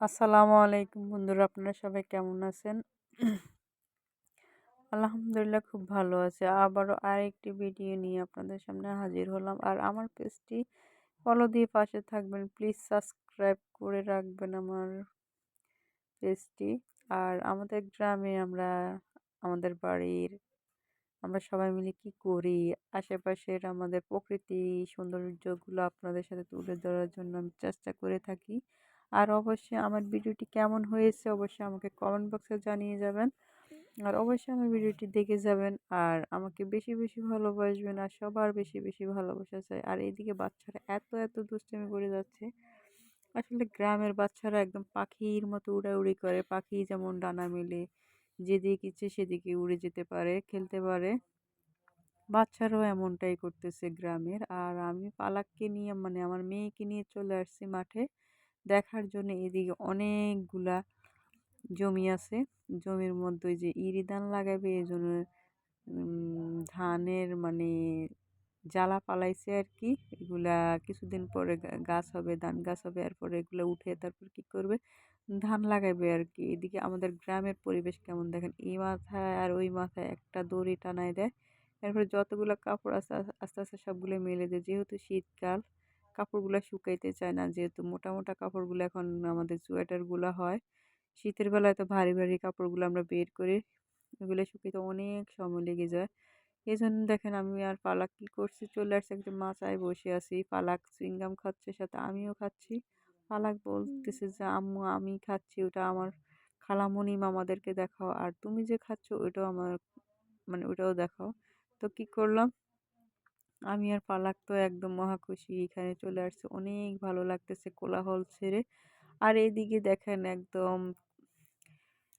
আসসালামু আলাইকুম বন্ধুরা, আপনারা সবাই কেমন আছেন? আলহামদুলিল্লাহ খুব ভালো আছে। আবারও আরেকটি ভিডিও নিয়ে আপনাদের সামনে হাজির হলাম। আর আমার পেজটি ফলো দিয়ে পাশে থাকবেন। প্লিজ সাবস্ক্রাইব করে রাখবেন আমার পেজটি। আর আমাদের গ্রামে আমরা, আমাদের বাড়ির, আমরা সবাই মিলে কি করি? আশেপাশের আমাদের প্রকৃতি সৌন্দর্যগুলো আপনাদের সাথে তুলে ধরার জন্য আমি চেষ্টা করে থাকি। আর অবশ্যই আমার ভিডিওটি কেমন হয়েছে অবশ্যই আমাকে কমেন্ট বক্সে জানিয়ে যাবেন। আর অবশ্যই আমার ভিডিওটি দেখে যাবেন আর আমাকে বেশি বেশি ভালোবাসবেন আর সবার বেশি বেশি ভালোবাসা চাই। আর এদিকে বাচ্চারা এত এত দুষ্টামি করে যাচ্ছে। আসলে গ্রামের বাচ্চারা একদম পাখির মতো উড়াউড়ি করে, পাখি যেমন ডানা মেলে, যেদিকে ইচ্ছে সেদিকে উড়ে যেতে পারে, খেলতে পারে। বাচ্চারাও এমনটাই করতেছে গ্রামের। আর আমি পালাককে নিয়ে মানে আমার মেয়েকে নিয়ে চলে আসছি মাঠে। দেখার জন্য এদিকে অনেকগুলা জমি আছে। জমির মধ্যে ওই যে ইরি ধান লাগাবে, এই জন্য ধানের মানে জ্বালা পালাইছে আর কি এগুলা কিছুদিন পরে গাছ হবে, ধান গাছ হবে, এরপরে এগুলো উঠে তারপর কি করবে? ধান লাগাবে আর কি এদিকে আমাদের গ্রামের পরিবেশ কেমন দেখেন? এই মাথায় আর ওই মাথায় একটা দড়ি টানায় দেয়। এরপরে যতগুলো কাপড় আছে আস্তে আস্তে সবগুলো মেলে দেয়। যেহেতু শীতকাল কাপড়গুলো শুকাইতে চায় না। যেহেতু মোটা মোটা কাপড়গুলো এখন আমাদের সোয়েটারগুলো হয়, শীতের বেলায় তো ভারী ভারী কাপড়গুলো আমরা বের করি ওগুলো শুকিয়ে অনেক সময় লেগে যায়। এই জন্য দেখেন আমি আর পালাক কী করছি? চলে আসছে একটু মাচায় বসে আছি। পালাক চুইংগাম খাচ্ছে, সাথে আমিও খাচ্ছি। পালাক বলতেছে যে, আম্মু, আমি খাচ্ছি, ওটা আমার খালামণি মামাদেরকে দেখাও। আর তুমি যে খাচ্ছ ওইটাও আমার মানে ওটাও দেখাও। তো কি করলাম? আমি আর পালাক তো একদম মহা খুশি। এখানে চলে আসছে। অনেক ভালো লাগতেছে কোলাহল ছেড়ে। আর এদিকে দেখেন একদম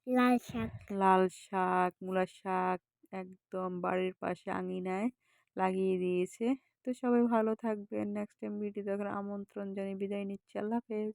লাল শাক। লাল শাক মূলা শাক একদম বাড়ির পাশে আঙিনায় লাগিয়ে দিয়েছে। তো সবাই ভালো থাকবেন। নেক্সট টাইম ভিডিও দেখার আমন্ত্রণ জানিয়ে বিদায় নিচ্ছি। আল্লাহ হাফেজ।